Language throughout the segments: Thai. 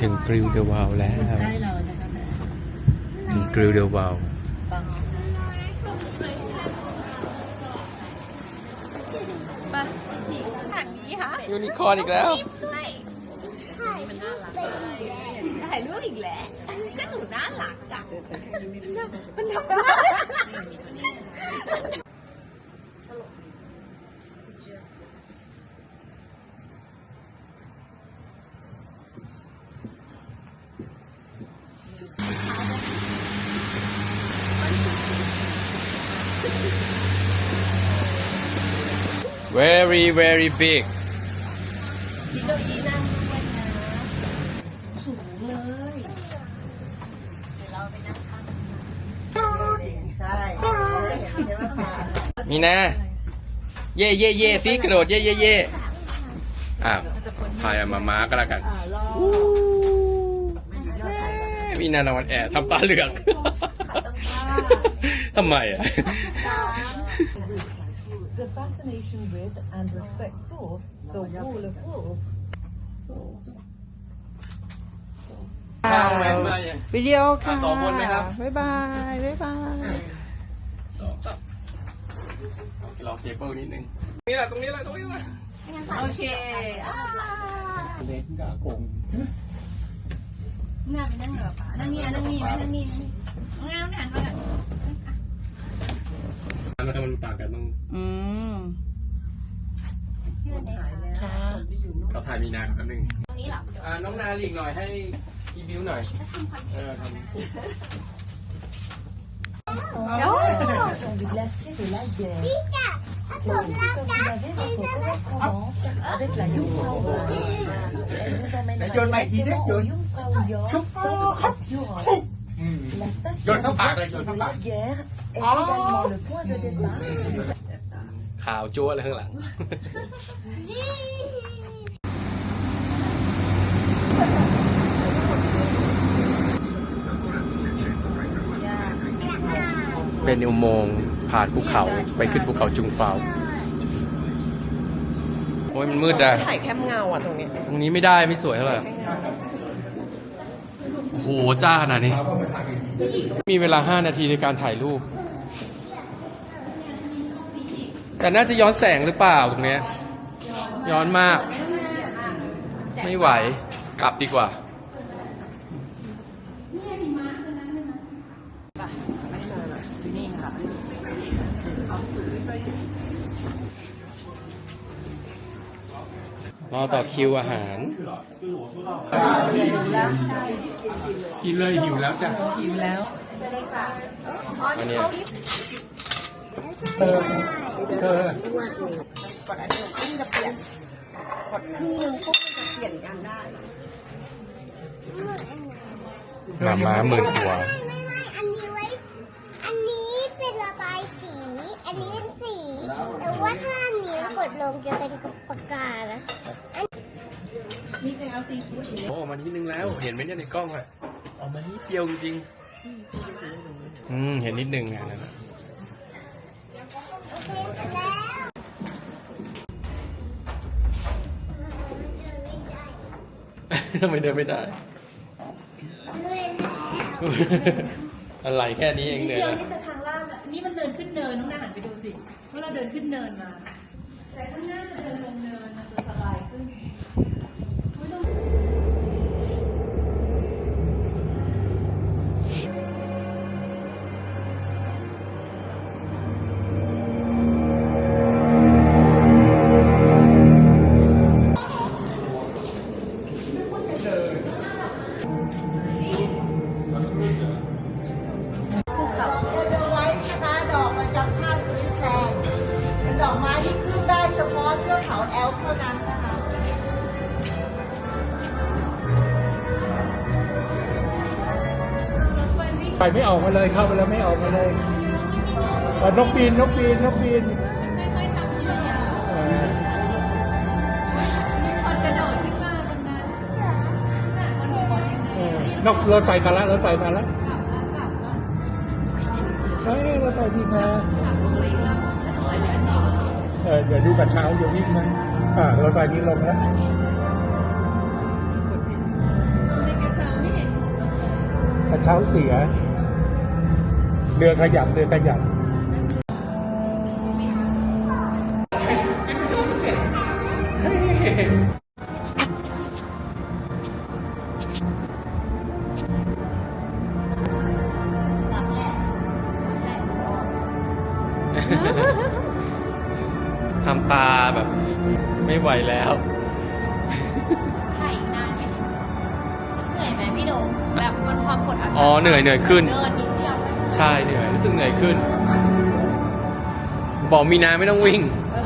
ถึงกริลเดวาวแล้วใกล้เรานะคะแม่ถึงกริลเดวาวบางมาฉีกทางนี้ค่ะยูนิคอร์นอีกแล้วถ่ายรูปอีกแล้วนั่นหนูน่ารักอะมันทำได้ very very big พี่โดยีนั่งด้วยนะสูงเลยเดี๋ยวเราไปนั่งข้างใช่มีนะเย่เย่เย่สิกระโดดเย่เย่เย่อะพายมาม้าก็แล้วกัน อ่ารอ มีนานวันแอบทำตาเหลือกทำไมอะ The fascination with and respect for the Wall of Walls ข้าวแหวนมาอย่างวิดีโอค่ะอะสองคนไหมครับบ๊ายบายบ๊ายบายรอเคเบิลนิดนึงนี่แหละตรงนี้แหละตรงนี้แหละโอเคอ่าเล็กกับกง หน้าไปนั่งกับป๋านั่งนี่นะนั่งนี่ไหมนั่งนี่นั่งนี่นั่งนั่งหันมาหน่อยมันทำมันต่างกันต้องอืมค่ะเขาถ่ายมีนากับหนึ่งตรงนี้เหรออ่าน้องนาหลีกหน่อยให้อีบิวหน่อยเออทำ แต่โยนใหม่ทีเด็กโยนชุบชุบโยนเข้าปากเลยโยนเข้าปากขาวจั่วเลยข้างหลังเป็นอุโมงค์ ผ่านภูเขาไปขึ้นภูเขาจุงเฟาโอ้ยมันมืดอะถ่ายแคมเงาอะตรงนี้ ตรงนี้ไม่ได้ไม่สวยเท่าไหร่โอ้โหจ้าขนาดนี้ มีเวลาห้านาทีในการถ่ายรูป แต่น่าจะย้อนแสงหรือเปล่าตรงเนี้ย ย้อนมาก ไม่ไหว กลับดีกว่า รอต่อคิวอาหาร กินเลยหิวแล้วจ้ะหิวแล้วอันเนี้ยกดอันเดิมครึ่งจะเปลี่ยนกดครึ่งนึงพวกมันจะเปลี่ยนกันได้มาม้าหมื่นตัว อันนี้เป็นสี แต่ว่าถ้าอันนี้กดลงจะเป็นปากกานะโอ้ออกมานิดนึงแล้ว เห็นไหมเนี่ยในกล้องอะออกมานิดเดียวจริงๆอืม เห็นนิดนึงอะนั่นน่ะโอเคเสร็จแล้วทำไมเดินไม่ได้เลยแล้วอะไรแค่นี้เองนิดเนี่เดียยวนี่จะทางล่างอะ นี่มันเดินขึ้นเนินน้องนาหันไปดูสิว่าเราเดินขึ้นเนินมา แต่ข้างหน้าจะเดินลงเนินมันจะสบายขึ้น ออกมาเลยเข้าไปแล้วไม่ออกมาเลยเนกปีนนกปีนนกปีนนกรถไฟมาแล้วรถไฟมาแล้วใช่รถไฟที่มาเออเดี๋ยวดูกับเช้าเดี๋ยววิ่งมาอ่ารถไฟนี้ลงแล้วกระเช้าเสีย เรือขยับเรือขยับรับแหละรับแหละออกทำตาแบบ ไม่ไหวแล้วถ่ายนานไหมเหนื่อยไหมพี่โดมแบบมันความกดอากาศอ๋อเหนื่อยเหนื่อยขึ้น เดินนิดเดียวเลย ใช่เหนื่อยรู้สึกเหนื่อยขึ้น บอกมีนาไม่ต้องวิ่งเออ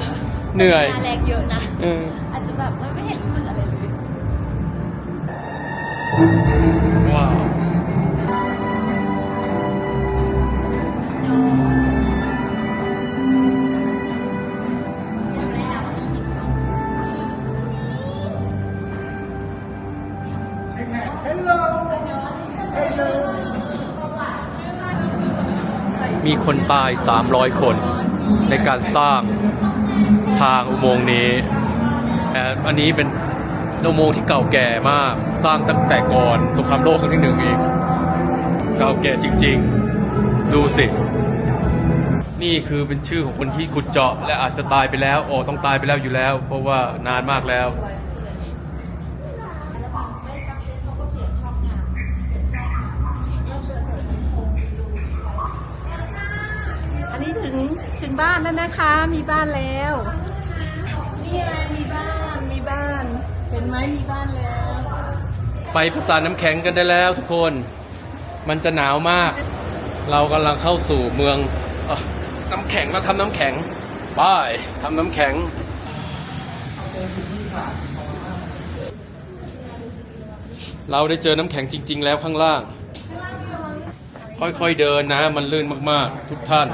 เหนื่อยแต่แรงเยอะนะเอออาจจะแบบไม่เห็นรู้สึกอะไรเลย มีคนตาย 300 คนในการสร้างทางอุโมงค์นี้แต่อันนี้เป็นอุโมงค์ที่เก่าแก่มาก สร้างตั้งแต่ก่อนสงครามโลกครั้งที่หนึ่งเองเก่าแก่จริง ๆ ดูสิ นี่คือเป็นชื่อของคนที่ขุดเจาะ และอาจจะตายไปแล้ว โอ้ต้องตายไปแล้วอยู่แล้ว เพราะว่านานมากแล้ว อันนี้ถึงถึง บ้านแล้วนะคะ มีบ้านแล้วนี่ไงมีบ้านมีบ้าน เห็นไหมมีบ้านแล้ว ไปภาษาน้ำแข็งกันได้แล้วทุกคน มันจะหนาวมาก เรากำลังเข้าสู่เมืองเอ่อน้ำแข็งเราทำน้ำแข็งไปทำน้ำแข็งเราได้เจอน้ำแข็งจริง ๆ แล้วข้างล่าง ค่อย ๆ เดินนะ มันลื่นมาก ๆ ทุกท่าน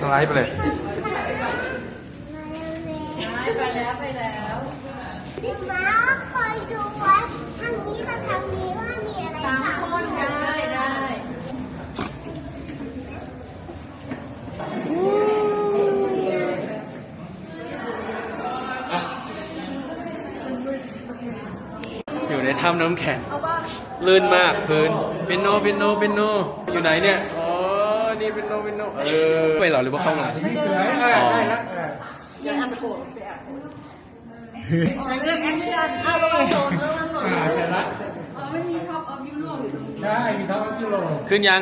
สไลด์ไปเลย ไปแล้วไปแล้วพี่ม้าคอยดูไว้ทางนี้กับทางนี้ว่ามีอะไรสามคนได้ได้อยู่ในถ้ำน้ำแข็ง ลื่นมากพื้นเป็นโนเป็นโนเป็นโน อยู่ไหนเนี่ยอ๋อนี่เป็นโนเป็นโนเออไปเหรอหรือว่าเข้ามานี่คืออะไรอ่าได้แล้วอ่ายังอันโกรธไปอะอ่าเสร็จแล้วอ๋อไม่มีท็อปออฟยุโรปอยู่ตรงนี้ใช่มีทั้งกิโลขึ้นยัง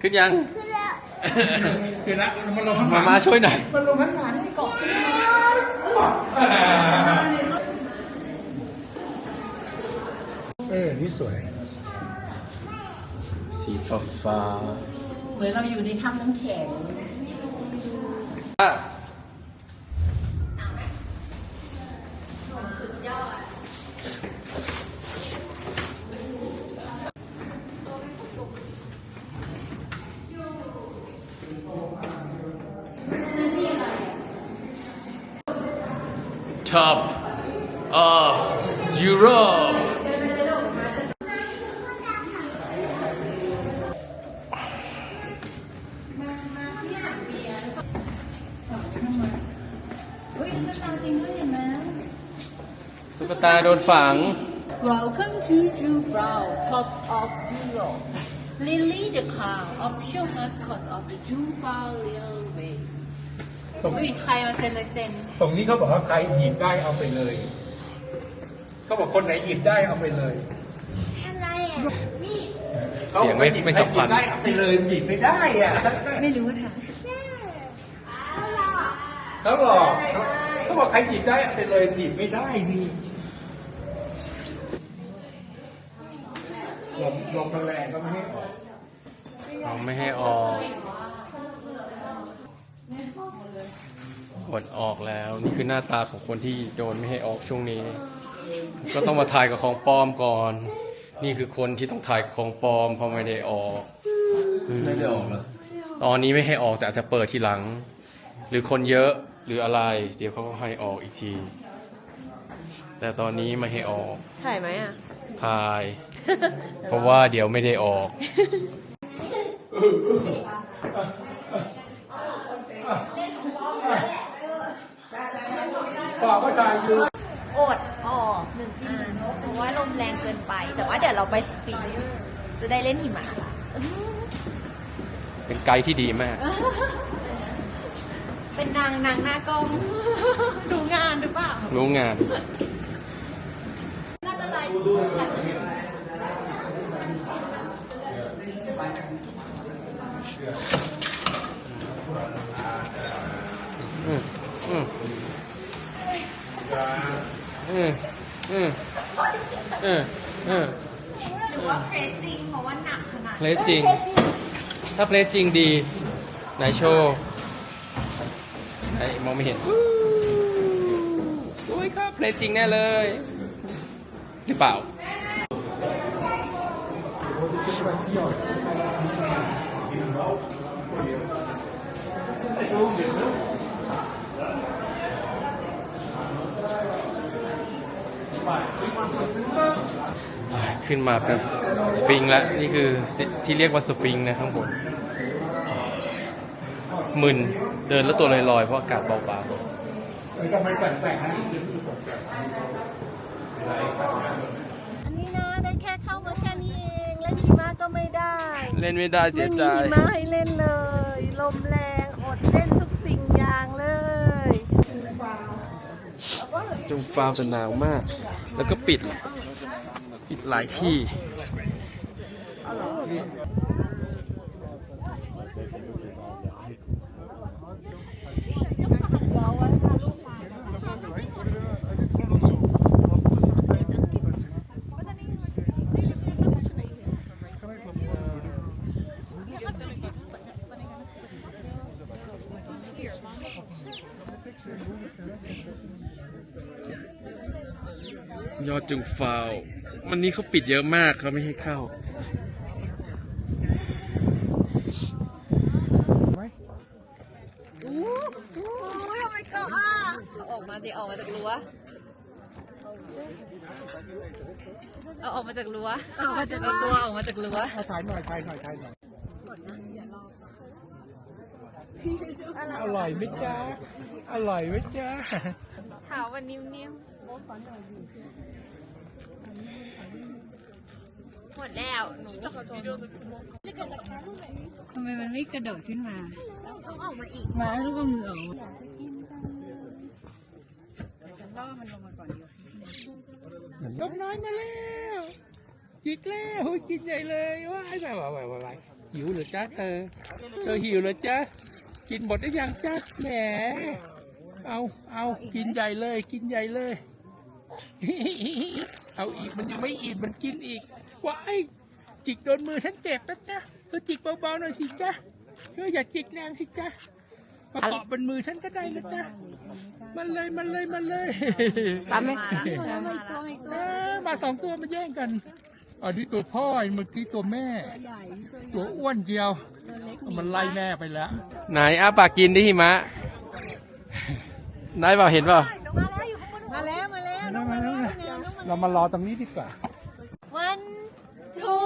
ขึ้นยังคือแล้วคือนะมันลงข้างหลัมางมาช่วยหน่อยมันลงข้างหลังให้เกาะ เออ นี่สวย สีฟ้าฟ้าเหมือนเราอยู่ในถ้ำน้ำแข็ง top of Europe เตุ๊กตาโดนฝัง Welcome to Jufrau top of Europe Lily the car official mascot of the Jufrau Railway ตรงไม่มีใครมาเซ็นเลยเซ็นตรงนี้เขาบอกว่าใครหยิบได้เอาไปเลยเขาบอกคนไหนหยิบได้เอาไปเลยอะไรอะนี่เสียงไม่ไม่สัมพันธ์หยิบได้เอาไปเลยหยิบไม่ได้อะไม่รู้ค่ะเอาหรอกเขาหลอกเขาเขาบอกใครหยิบได้เอาไปเลยหยิบไม่ได้นี่ ลมลมมันแรงก็ไม่ให้ออกเราไม่ให้ออกผลออกแล้วนี่คือหน้าตาของคนที่โดนไม่ให้ออกช่วงนี้ ก็ต้องมาถ่ายกับของปลอมก่อน นี่คือคนที่ต้องถ่ายกับของปลอมเพราะไม่ได้ออกไม่ได้ออกตอนนี้ไม่ให้ออกแต่อาจจะเปิดทีหลัง หรือคนเยอะหรืออะไร เดี๋ยวเขาก็ให้ออกอีกที แต่ตอนนี้ไม่ให้ออก ถ่ายไหมอะถ่าย เพราะว่าเดี๋ยวไม่ได้ออกบอกว่าถ่ายอยู่กดออกหนึ่งอันเพราะว่าลมแรงเกินไป แต่ว่าเดี๋ยวเราไปสปีดจะได้เล่นหิมะเป็นไกด์ที่ดีมาก เป็นนางนางหน้ากล้อง ดูงานหรือเปล่ารู้งานน่าจะใส่ อืมอืมอืมอืม อืมอืมหรือว่าเพลสจริงเพราะว่าหนักขนาดเพลสจริง ถ้าเพลสจริงดี ไหนโชว์ไหนมองไม่เห็นสวยครับเพลสจริงแน่เลย หรือเปล่า ขึ้นมาเป็นสฟิงค์แล้วนี่คือสิที่เรียกว่าสฟิงค์นะข้างบนมึนเดินแล้วตัวลอยๆเพราะอากาศเบาไม่ต้องไปแปลกๆนะอันนี้นะได้แค่เข้ามาแค่นี้เอง แล้วหิมะก็ไม่ได้ๆเล่นไม่ได้เสียใจไม่มีหิมะให้เล่นเลย ลมแรงอดเล่นทุกสิ่งอย่างเลย จงฟาร์มแต่หนาวมาก แล้วก็ปิด ปิดหลายที่ ยอดจึงฟาววันนี้เขาปิดเยอะมากเขาไม่ให้เข้าเอาออกมาดิออกมาจากรั้ว เอาออกมาจากรั้วเอาตัวออกมาจากรั้วถ่ายหน่อยถ่ายหน่อยถ่ายหน่อยอร่อยไหมจ๊ะ อร่อยไหมจ๊ะเท้ามันนิ่มๆหมดแล้วหนูทำไมมันไม่กระโดดขึ้นมา ต้องออกมาอีกมาแล้วก็มือออกมาล่อมันลงมาก่อนดีกว่านกน้อยมาแล้วจิกแล้วกินใหญ่เลยว้ายว้ายว้ายว้ายว้ายหิวเหรือจ๊ะเธอเธอหิวเหรือจ๊ะกินหมดได้ยังจ๊ะแหม เอาเอากินใหญ่เลย กินใหญ่เลย เอาอีกมันยังไม่อิ่มมันกินอีกว้ายจิกโดนมือฉันเจ็บนะจ๊ะเธอจิกเบาๆหน่อยสิจ๊ะเธออย่าจิกแรงสิจ๊ะมาเกาะบนมือฉันก็ได้นะจ๊ะมันเลยมันเลยมันเลยตามไหมมาแล้วมาแล้วมาอีกตัวเออมาสองตัวมาแย่งกันอันนี้ตัวพ่อไอ้เมื่อกี้ตัวแม่ ตัวอ้วนเดียว มันไล่แม่ไปแล้ว ไหนอ้าปากกินดิหิมะ นายเปล่าเห็นเปล่ามาแล้วมาแล้วมาแล้วมาแล้วเรามารอตรงนี้ดีกว่าวันทู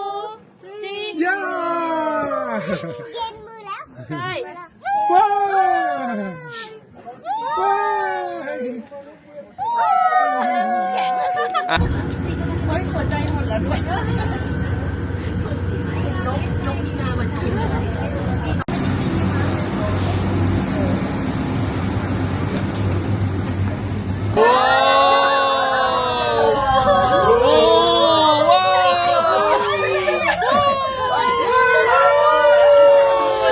ทีย่าเย็นมือแล้วใช่ว้าวว้าวอะเฮ้ยหัวใจหมดแล้วด้วยนกนกมีนามากิน ว้าวโอ้ว้าว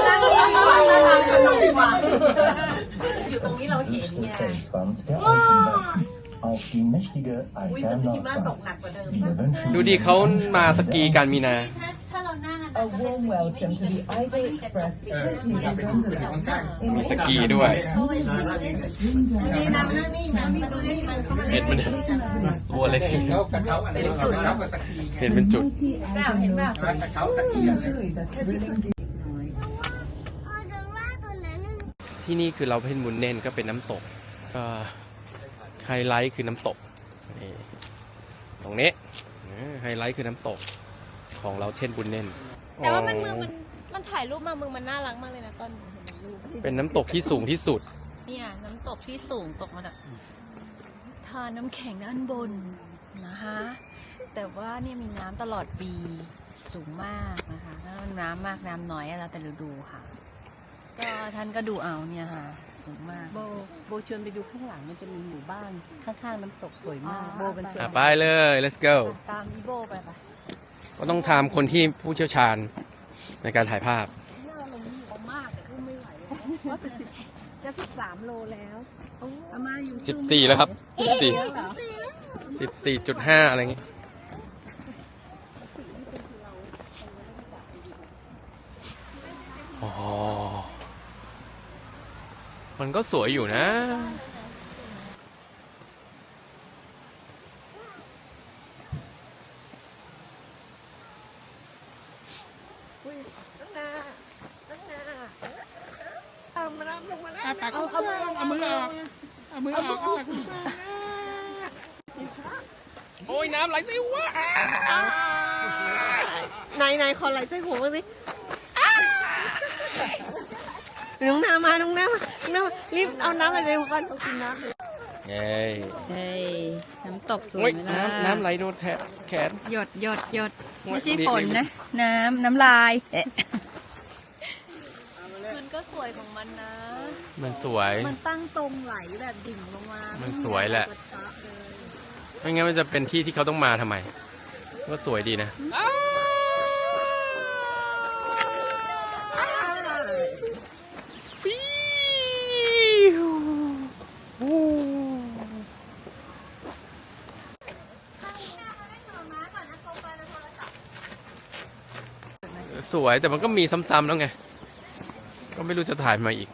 นั่งดีกว่านั่งทางสนุกกว่า อยู่ตรงนี้เราเห็นไง Felswand der Alpenwerfen auf die mächtige อุ้ยมันหิมะตก Alpernautwand. หนักกว่าเดิม Wir wünschen ดูดิเขามาสกีกันมีนา ถ้าถ้าเรานั่งอะ A warm welcome to the Eiger Express currently presented มีสกีด้วยนี่นะมันนั่งนี่นะมาดูนี่มันเขามาเห็นมันตัวเล็กเขากระเช้าอะไรกระเช้ากับสกีเห็นเป็นจุดเปล่าเห็นเปล่ากระเช้าสกีอะไร Enjoy that thrilling ออเดอร่าตัวนั้นน่ะที่นี่คือเราเพนมุนเน่นก็เป็นน้ำตกก็ไฮไลท์คือน้ำตก นี่ตรงนี้อ่าไฮไลท์คือน้ำตกของเราเทนบุนเน่น แต่ว่ามันมืออ๋อมันมันถ่ายรูปมามือมันน่ารักมากเลยนะตอนเห็นรูปเป็นน้ำตกที่สูงที่สุด เนี่ยน้ำตกที่สูงตกมาจากทาน้ำแข็งด้านบนนะคะแต่ว่าเนี่ยมีน้ำตลอดปีสูงมากนะคะถ้าน้ำมากน้ำน้อยแล้วแต่ฤดูค่ะ ก็ท่านก็ดูเอาเนี่ยค่ะสูงมาก โบโบชวนไปดูข้างหลังมันจะมีหมู่บ้านข้างๆน้ำตกสวยมาก อ๋อ โบเป็นคนอะไปเลย let's go ตามอีโบไปปะก็ต้องถามคนที่ผู้เชี่ยวชาญในการถ่ายภาพเอามากแต่ก็ไม่ไหวว่าเป็นสิบจะสิบสามโลแล้วอามาอยู่14 แล้วครับ 14แล้วเหรอ14.5 อะไรอย่างงี้ อ๋อ มันก็สวยอยู่นะตั้งหน้าตั้งหน้าเอามารับลงมาแล้วอาปากกว้างๆเอามือออกเอามือออกเอาปากกว้างโอ้ยน้ำไหลสิวะนายนายคอไหลใส่หัวมาสิอ้าว น้องน้ำมา น้องน้ำมาน้องน้ำมารีบเอาน้ำอะไรในหัวก่อนเอากินน้ำเลยเย้ยเฮ้ยน้ำตกสวโอ้ยยไหมล่ะน้ำน้ำไหลโดนแขนแขน หยดหยดหยดโอ้ยไม่ใช่ดีฝนดีนะ น้ำน้ำลายเอ๊ะมันก็สวยของมันนะ มันสวย มันตั้งตรงไหลแบบดิ่งลงมามัมันสวยแหละ ไม่งั้นมันจะเป็นที่ที่เขาต้องมาทำไม ก็สวยดีนะฟิ สวยแต่มันก็มีซ้ำๆแล้วไง ก็ไม่รู้จะถ่ายมาอีก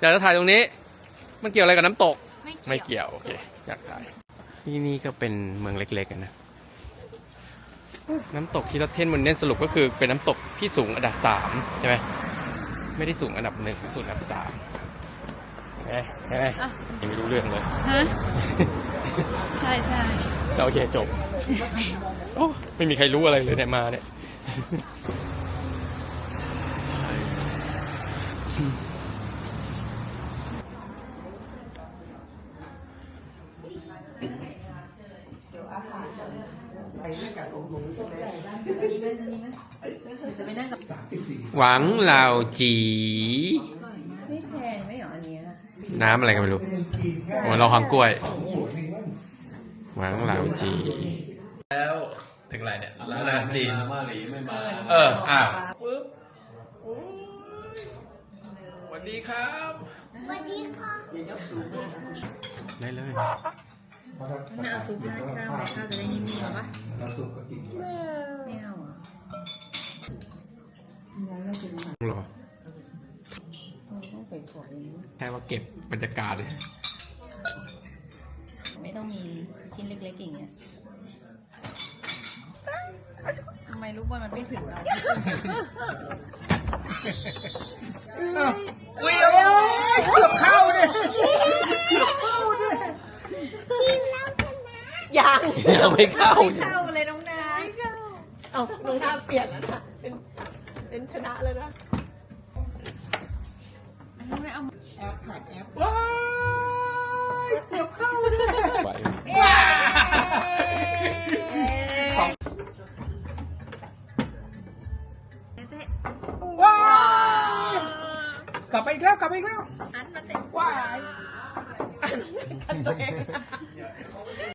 อยากจะถ่ายตรงนี้ มันเกี่ยวอะไรกับน้ำตก ไม่เกี่ยว โอเค อยากถ่าย ที่นี่ก็เป็นเมืองเล็กๆกันนะ น้ำตกที่เราเทนมันเน่นสรุปก็คือเป็นน้ำตกที่สูงอันดับสามใช่ไหม ไม่ได้สูงอันดับหนึ่งสูงอันดับสามใช่ไหมใช่ไหมยังไม่รู้เรื่องเลย ฮะ ใช่ใช่ โอเคจบโอ้ไม่มีใครรู้อะไรเลยเนี่ยมาเนี่ยจะไปนั่งกับหวังเหล่าจีไม่แพงไม่หรออันเนี้ยน้ำอะไรกันไม่รู้โอ้เราหางกล้วย หวังเหล่าจี แล้วถึงอะไรเนี่ยร้านอาหารจีน มาหรือไม่มาเออ อ้าวปึ๊บสวัสดีครับสวัสดีค่ะได้เลยน่าเอาซุปราดข้าวไหมข้าวจะได้นิ่มๆปะไม่เอาอะหรอแค่ว่าเก็บบรรยากาศเลย ไม่ต้องมีชิ้นเล็กๆอย่างเงี้ยทำไมลูกบอลมันไม่ถึงเราอุ้ยโอ้ยเกือบเข้าเนี่ยทีมเราชนะยังยังไม่เข้า